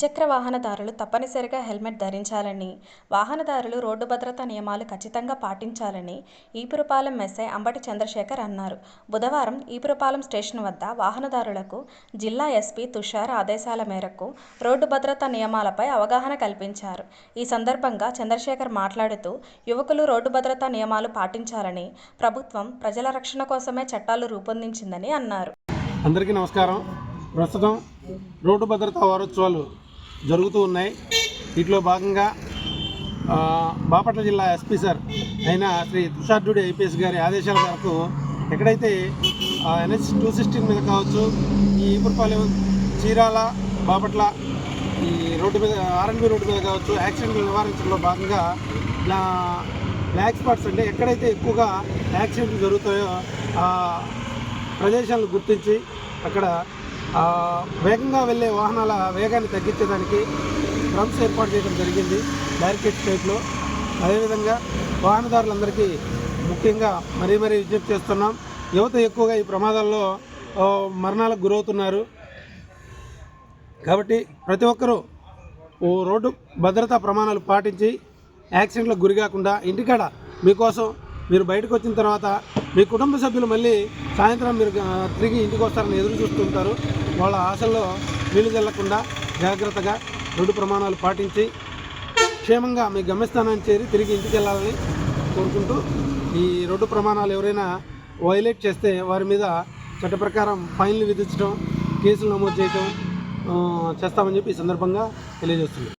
ద్విచక్ర వాహనదారులు తప్పనిసరిగా హెల్మెట్ ధరించాలని, వాహనదారులు రోడ్డు భద్రతా నియమాలు కచ్చితంగా పాటించాలని ఈపురపాలెం ఎస్ఐ అంబటి చంద్రశేఖర్ అన్నారు. బుధవారం ఈపురపాలెం స్టేషన్ వద్ద వాహనదారులకు జిల్లా ఎస్పీ తుషార్ ఆదేశాల మేరకు రోడ్డు భద్రతా నియమాలపై అవగాహన కల్పించారు. ఈ సందర్భంగా చంద్రశేఖర్ మాట్లాడుతూ యువకులు రోడ్డు భద్రతా నియమాలు పాటించాలని, ప్రభుత్వం ప్రజల రక్షణ కోసమే చట్టాలు రూపొందించిందని అన్నారు. అందరికీ నమస్కారం ప్రస్తుతం రోడ్డు భద్రతా వారోత్సవాలు జరుగుతూ ఉన్నాయి. వీటిలో భాగంగా బాపట్ల జిల్లా ఎస్పీ సార్ అయిన శ్రీ తుషార్డుడి ఐపీఎస్ గారి ఆదేశాల మేరకు ఎక్కడైతే ఎన్హెచ్ టూ సిక్స్టీన్ మీద కావచ్చు ఈ ఈపురపాలెం చీరాల బాపట్ల ఈ రోడ్డు మీద ఆర్ఎన్బి రోడ్డు మీద కావచ్చు యాక్సిడెంట్లు నివారించడంలో భాగంగా ఇలా బ్లాక్ స్పాట్స్ అంటే ఎక్కడైతే ఎక్కువగా యాక్సిడెంట్లు జరుగుతాయో ఆ ప్రదేశాలను గుర్తించి అక్కడ వేగంగా వెళ్ళే వాహనాల వేగాన్ని తగ్గించడానికి డ్రమ్స్ ఏర్పాటు చేయడం జరిగింది బ్యారికేడ్ స్టేట్లో. అదేవిధంగా వాహనదారులందరికీ ముఖ్యంగా మరీ మరీ విజ్ఞప్తి చేస్తున్నాం. యువత ఎక్కువగా ఈ ప్రమాదాల్లో మరణాలకు గురవుతున్నారు. కాబట్టి ప్రతి ఒక్కరూ ఓ రోడ్డు భద్రతా ప్రమాణాలు పాటించి యాక్సిడెంట్లకు గురి కాకుండా ఇంటికాడ మీకోసం మీరు బయటకు వచ్చిన తర్వాత మీ కుటుంబ సభ్యులు మళ్ళీ సాయంత్రం మీరు తిరిగి ఇంటికి వస్తారని ఎదురు చూస్తుంటారు. వాళ్ళ ఆశల్లో నీళ్ళు చల్లకుండా జాగ్రత్తగా రోడ్డు ప్రమాణాలు పాటించి క్షేమంగా మీ గమ్యస్థానాన్ని చేరి తిరిగి ఇంటికి వెళ్ళాలని కోరుకుంటూ ఈ రోడ్డు ప్రమాణాలు ఎవరైనా వైలేట్ చేస్తే వారి మీద చట్ట ప్రకారం ఫైన్లు విధించడం కేసులు నమోదు చేయడం చేస్తామని చెప్పి ఈ సందర్భంగా తెలియజేస్తుంది